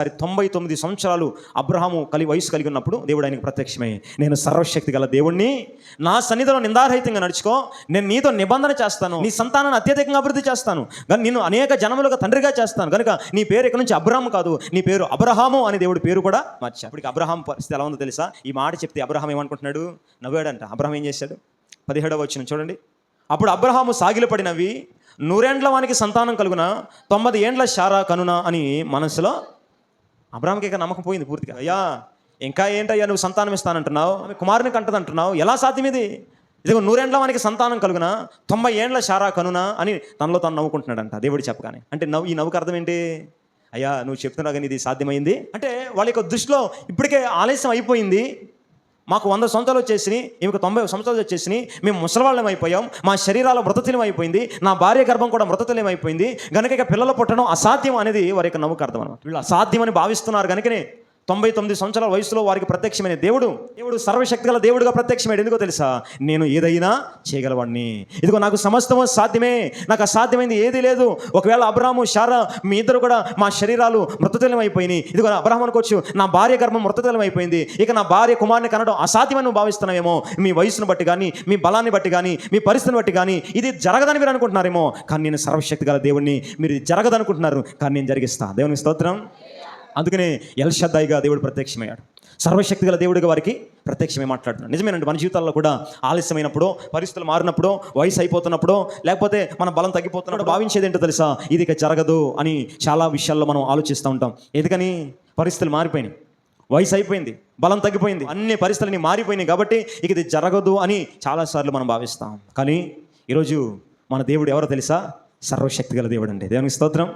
మరి తొంభై తొమ్మిది సంవత్సరాలు అబ్రహాము కలి వయసు కలిగి ఉన్నప్పుడు దేవుడు ఆయనకు ప్రత్యక్షమై నేను సర్వశక్తి గల దేవుణ్ణి నా సన్నిధిలో నిందారహితంగా నడుచుకో నేను నీతో నిబంధన చేస్తాను నీ సంతానాన్ని అత్యధికంగా అభివృద్ధి చేస్తాను కానీ నేను అనేక జనములుగా తండ్రిగా చేస్తాను కనుక నీ పేరు ఇక్కడ నుంచి అబ్రహాము కాదు నీ పేరు అబ్రహాము అని దేవుడి పేరు కూడా మార్చా. అప్పటికి అబ్రహాం పరిస్థితి ఎలా ఉందో తెలుసా? ఈ మాట చెప్తే అబ్రహాం ఏమనుకుంటున్నాడు? నవ్వాడంట. అబ్రహాం ఏం చేశాడు? పదిహేడవ వచ్చిన చూడండి. అప్పుడు అబ్రహాము సాగిలపడి పడినవి నూరేండ్ల వానికి సంతానం కలుగున తొమ్మిది ఏండ్ల శారా కనున అని మనసులో అబ్రామ్కి ఇక నమ్మకం పోయింది పూర్తిగా. అయ్యా ఇంకా ఏంటయ్యా నువ్వు సంతానం ఇస్తానంటున్నావు? ఆమె కుమారుని కంటదంటున్నావు? ఎలా సాధ్యం ఇది ఇదిగో నూరేండ్ల వానికి సంతానం కలుగునా? తొంభై ఏండ్ల శారా కనునా? అని తనలో తను నవ్వుకుంటున్నాడంట. దేవుడు చెప్పగానే. అంటే నవ్వు ఈ నవ్వుకు అర్థం ఏంటి? అయ్యా నువ్వు చెప్తున్నావు కానీ ఇది సాధ్యమైంది? అంటే వాళ్ళ యొక్క దృష్టిలో ఇప్పటికే ఆలస్యం అయిపోయింది. మాకు వంద సంవత్సరాలు వచ్చేసినాయి ఈమెకు తొంభై సంవత్సరాలు వచ్చేసి మేము ముసలవాళ్ళం అయిపోయాం మా శరీరాల మృతతుల్యం అయిపోయింది నా భార్య గర్భం కూడా మృతతుల్యం అయిపోయింది గనుక ఇక పిల్లలు పుట్టడం అసాధ్యం అనేది వారి యొక్క నవ్వుకు అర్థం అనమాట వీళ్ళు అసాధ్యమని భావిస్తున్నారు కనుకనే తొంభై తొమ్మిది సంవత్సరాల వయసులో వారికి ప్రత్యక్షమైన దేవుడు. దేవుడు సర్వశక్తి గల దేవుడుగా ప్రత్యక్షమైన ఎందుకో తెలుసా? నేను ఏదైనా చేయగలవాడిని. ఇదిగో నాకు సమస్తము సాధ్యమే. నాకు అసాధ్యమైంది ఏదీ లేదు. ఒకవేళ అబ్రాహము షారా మీ ఇద్దరు కూడా మా శరీరాలు మృతతలం అయిపోయినాయి ఇదిగో అబ్రాహం అనుకోవచ్చు. నా భార్య గర్భం మృతతలం అయిపోయింది ఇక నా భార్య కుమారుని కనడం అసాధ్యమని నువ్వు భావిస్తున్నావేమో. మీ వయసును బట్టి కానీ మీ బలాన్ని బట్టి కానీ మీ పరిస్థితిని బట్టి కానీ ఇది జరగదని మీరు అనుకుంటున్నారేమో. కానీ నేను సర్వశక్తి గల దేవుణ్ణి. మీరు ఇది జరగదనుకుంటున్నారు. కానీ నేను జరిగిస్తా. దేవుని స్తోత్రం. అందుకనే ఎల్షద్దాయిగా దేవుడు ప్రత్యక్షమయ్యాడు. సర్వశక్తి గల దేవుడిగా వారికి ప్రత్యక్షమై మాట్లాడుతున్నాడు. నిజమేనండి మన జీవితాల్లో కూడా ఆలస్యమైనప్పుడు పరిస్థితులు మారినప్పుడు వయసు అయిపోతున్నప్పుడు లేకపోతే మన బలం తగ్గిపోతున్నప్పుడు భావించేది ఏంటో తెలుసా? ఇది ఇక జరగదు అని చాలా విషయాల్లో మనం ఆలోచిస్తూ ఉంటాం. ఎందుకని? పరిస్థితులు మారిపోయినాయి. వయసు అయిపోయింది బలం తగ్గిపోయింది అన్ని పరిస్థితులని మారిపోయినాయి కాబట్టి ఇక ఇది జరగదు అని చాలాసార్లు మనం భావిస్తాం. కానీ ఈరోజు మన దేవుడు ఎవరో తెలుసా? సర్వశక్తి గల దేవుడు అండి దేవునికి స్తోత్రం.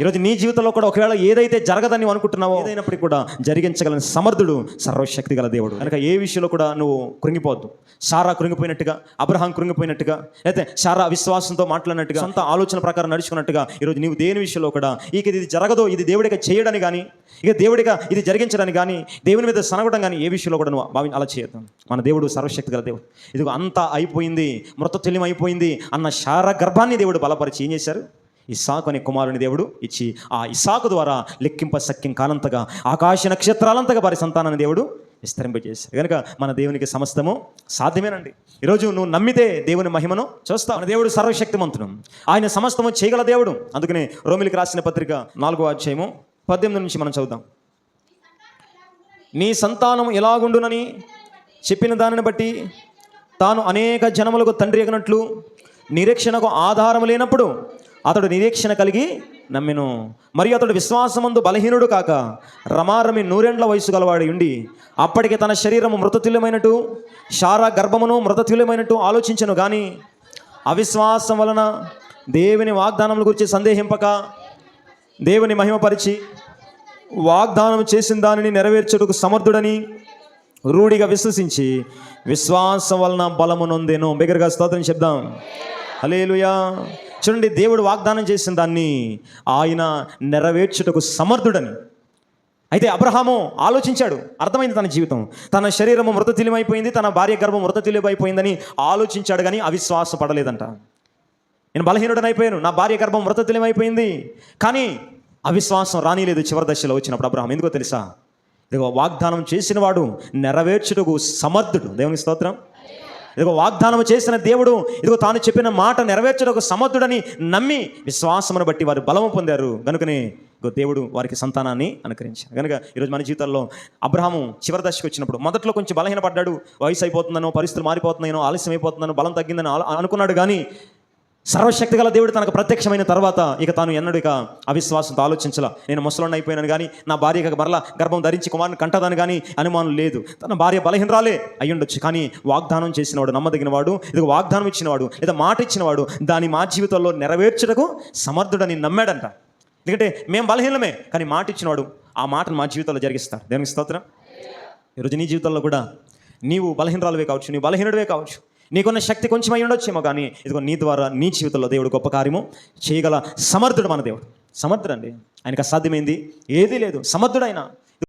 ఈరోజు నీ జీవితంలో కూడా ఒకవేళ ఏదైతే జరగదని అనుకుంటున్నావో ఏదైనప్పటికీ కూడా జరిగించగల సమర్థుడు సర్వశక్తి గల దేవుడు. కనుక ఏ విషయంలో కూడా నువ్వు కృంగిపోవద్దు. సారా కృంగిపోయినట్టుగా అబ్రహాం కృంగిపోయినట్టుగా అయితే సారా విశ్వాసంతో మాట్లాడినట్టుగా సొంత ఆలోచన ప్రకారం నడుచుకున్నట్టుగా ఈరోజు నీవు దేని విషయంలో కూడా ఇక ఇది జరగదో ఇది దేవుడిగా చేయడని కానీ ఇక దేవుడిగా ఇది జరిగించడానికి కానీ దేవుని మీద సనగడం కానీ ఏ విషయంలో కూడా నువ్వు భావి అలా చేయొద్దు. మన దేవుడు సర్వశక్తి గల దేవుడు. ఇదిగో అంతా అయిపోయింది మృత తెలియం అయిపోయింది అన్న శార గర్భాన్ని దేవుడు బలపరిచి ఏం చేశారు? ఇసాకు అనే కుమారుని దేవుడు ఇచ్చి ఆ ఇసాకు ద్వారా లెక్కింప సఖ్యం కాలంతగా ఆకాశ నక్షత్రాలంతగా వారి సంతానాన్ని దేవుడు విస్తరింపజేశారు. కనుక మన దేవునికి సమస్తము సాధ్యమేనండి. ఈరోజు నువ్వు నమ్మితే దేవుని మహిమను చూస్తావు. మన దేవుడు సర్వశక్తిమంతుడు. ఆయన సమస్తము చేయగల దేవుడు. అందుకనే రోమిలికి రాసిన పత్రిక నాలుగో అధ్యాయము పద్దెనిమిది నుంచి మనం చదువుదాం నీ సంతానం ఎలాగుండునని చెప్పిన దానిని బట్టి తాను అనేక జనములకు తండ్రి ఎగినట్లు నిరీక్షణకు ఆధారం లేనప్పుడు అతడు నిరీక్షణ కలిగి నమ్మెను. మరియు అతడు విశ్వాసమందు బలహీనుడు కాక రమారమి నూరెండ్ల వయసు గలవాడి ఉండి అప్పటికి తన శరీరము మృతతుల్యమైనట్టు శారా గర్భమును మృతతుల్యమైనట్టు ఆలోచించను కానీ అవిశ్వాసం వలన దేవుని వాగ్దానముల గురించి సందేహింపక దేవుని మహిమపరిచి వాగ్దానం చేసిన దానిని నెరవేర్చుటకు సమర్థుడని రూఢిగా విశ్వసించి విశ్వాసం వలన బలము నొందేను. బిగ్గరగా స్తోత్రం చెప్దాం. హలేలుయా చూడండి దేవుడు వాగ్దానం చేసిన దాన్ని ఆయన నెరవేర్చుటకు సమర్థుడని. అయితే అబ్రహాము ఆలోచించాడు. అర్థమైంది తన జీవితం. తన శరీరము మృతతుల్యమైపోయింది తన భార్య గర్భం మృతతుల్యమైపోయిందని ఆలోచించాడు కానీ అవిశ్వాస పడలేదంట నేను బలహీనుడనైపోయాను నా భార్య గర్భం మృతతుల్యమైపోయింది కానీ అవిశ్వాసం రానిలేదు చివరి దశలో వచ్చినప్పుడు అబ్రహం. ఎందుకో తెలుసా? ఇదిగో వాగ్దానం చేసిన వాడు నెరవేర్చుటకు సమర్థుడు. దేవుని స్తోత్రం. ఇదిగో వాగ్దానం చేసిన దేవుడు ఇదిగో తాను చెప్పిన మాట నెరవేర్చుటకు సమర్థుడని నమ్మి విశ్వాసమును బట్టి వారు బలము పొందారు. కనుకనే ఇదిగో దేవుడు వారికి సంతానాన్ని అనుకరించారు కనుక ఈరోజు మన జీవితాల్లో అబ్రహాము చివరి దశకు వచ్చినప్పుడు మొదట్లో కొంచెం బలహీనపడ్డాడు. వయసు అయిపోతుందనో పరిస్థితులు మారిపోతున్నాయనో ఆలస్యం అయిపోతుందనో బలం తగ్గిందని అనుకున్నాడు. కానీ సర్వశక్తి గల దేవుడు తనకు ప్రత్యక్షమైన తర్వాత ఇక తాను ఎన్నడు ఇక అవిశ్వాసంతో ఆలోచించాల. నేను ముసలోని అయిపోయినాను కానీ నా భార్య మరలా గర్భం ధరించి కుమారుని కంటదని కానీ అనుమానం లేదు. తన భార్య బలహీనరాలే అయ్యుండొచ్చు కానీ వాగ్దానం చేసినవాడు నమ్మదగినవాడు ఇది వాగ్దానం ఇచ్చినవాడు లేదా మాట ఇచ్చినవాడు దాని మా జీవితంలో నెరవేర్చుటకు సమర్థుడని నమ్మాడంట. ఎందుకంటే మేము బలహీనమే కానీ మాట ఇచ్చినవాడు ఆ మాటను మా జీవితంలో జరిగిస్తాడు. దేనికి స్తోత్రం. ఈరోజు నీ జీవితంలో కూడా నీవు బలహీనరాలువే కావచ్చు నీ బలహీనుడివే కావచ్చు. నీకున్న శక్తి కొంచెం అయి ఉండొచ్చేమో కానీ ఇదిగో నీ ద్వారా నీ జీవితంలో దేవుడు గొప్ప కార్యము చేయగల సమర్థుడు మన దేవుడు. సమర్థుడు అండి. ఆయనకు అసాధ్యమైంది ఏదీ లేదు. సమర్థుడైన